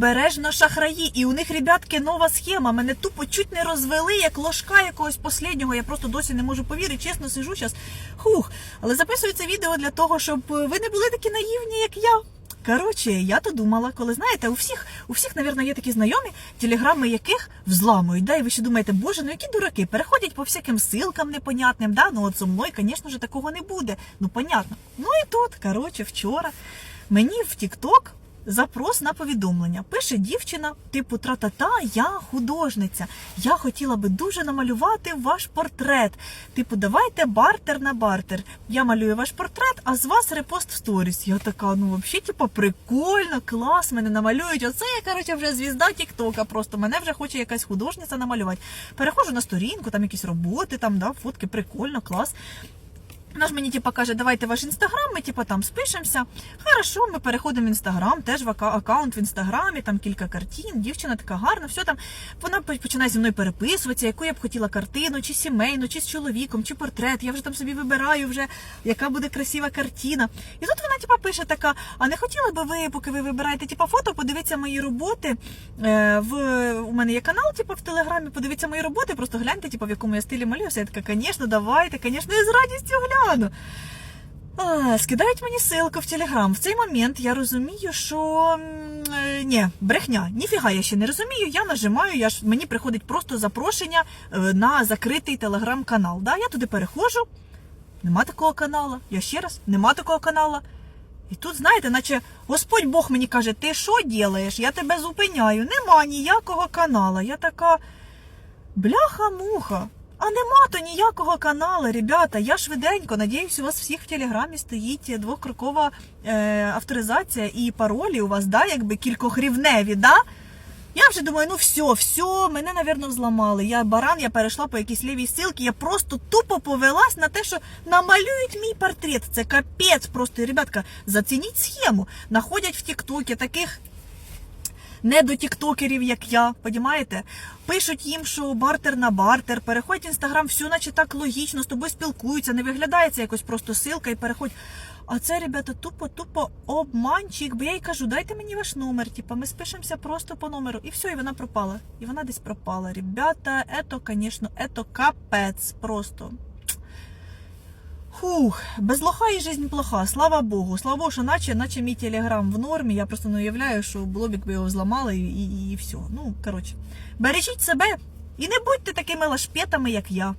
Бережно шахраї, і у них, ребятки, нова схема. Мене тупо чуть не розвели, як ложка якогось посліднього. Я просто досі не можу повірити. Чесно сижу зараз. Хух. Але записую це відео для того, щоб ви не були такі наївні, як я. Коротше, я то думала, коли знаєте, у всіх, у всіх, навірно, є такі знайомі, телеграми яких взламують. Да? І ви ще думаєте, боже, ну які дураки, переходять по всяким ссылкам непонятним, да? Ну от зо мною, звісно ж, такого не буде. Ну, понятно. Ну і тут, коротше, вчора мені в TikTok запрос на повідомлення. Пише дівчина, типу тра-та-та, я художниця. Я хотіла би дуже намалювати ваш портрет. Типу, давайте бартер на бартер. Я малюю ваш портрет, а з вас репост в сторіс. Я така, ну взагалі, типу, прикольно, клас, мене намалюють. Оце я, коротше, вже звізда Тіктока. Просто мене вже хоче якась художниця намалювати. Переходжу на сторінку, там якісь роботи, там да, фотки, прикольно, клас. Вона ж мені типа каже, давайте ваш інстаграм, ми типа там спишемося. Хорошо, ми переходимо в інстаграм, теж в аккаунт в інстаграмі, там кілька картин. Дівчина така гарна, все там. Вона починає зі мною переписуватися, яку я б хотіла картину, чи сімейну, чи з чоловіком, чи портрет. Я вже там собі вибираю, вже яка буде красива картина. І тут вона типа пише така: а не хотіли би ви, поки ви вибираєте типа фото, подивитися мої роботи. Е, в у мене є канал, типа в телеграмі, подивіться мої роботи, просто гляньте, типа в якому я стилі малююся. Я така, звісно, давайте, звісно, я з радістю гляну. А, скидають мені ссылку в Телеграм. В цей момент я розумію, що е, ні, брехня. Ніфіга я ще не розумію. Я нажимаю, я ж мені приходить просто запрошення е, на закритий телеграм-канал. Да? Я туди переходжу. Нема такого каналу. Я ще раз, нема такого каналу. І тут, знаєте, наче Господь Бог мені каже, ти що ділаєш? Я тебе зупиняю. Нема ніякого канала. Я така. Бляха-муха. А нема то ніякого каналу, ребята. Я швиденько, надіюсь, у вас всіх в телеграмі стоїть двокрокова е, авторизація і паролі у вас, да, якби кількохрівневі, да? Я вже думаю, ну все, все, мене, напевно, взламали. Я баран, я перейшла по якійсь лівій ссылці, я просто тупо повелась на те, що намалюють мій портрет. Це капець просто. Ребятка, зацініть схему. Находять в Тіктокі таких не до тіктокерів, як я, понімаєте? Пишуть їм, що бартер на бартер, переходять в інстаграм, все наче так логічно, з тобою спілкуються, не виглядає це якось просто силка і переходь. А це, ребята, тупо-тупо обманчик. Бо я їй кажу, дайте мені ваш номер. Типа, ми спишемося просто по номеру. І все, і вона пропала. І вона десь пропала. Ребята, ето, звісно, ето капець просто. Фух, без лоха і жизнь плоха, слава Богу. Слава Богу, що наче, наче мій телеграм в нормі. Я просто не уявляю, що було б, якби його зламали і, і, і все. Ну, коротше, бережіть себе і не будьте такими лашпетами, як я.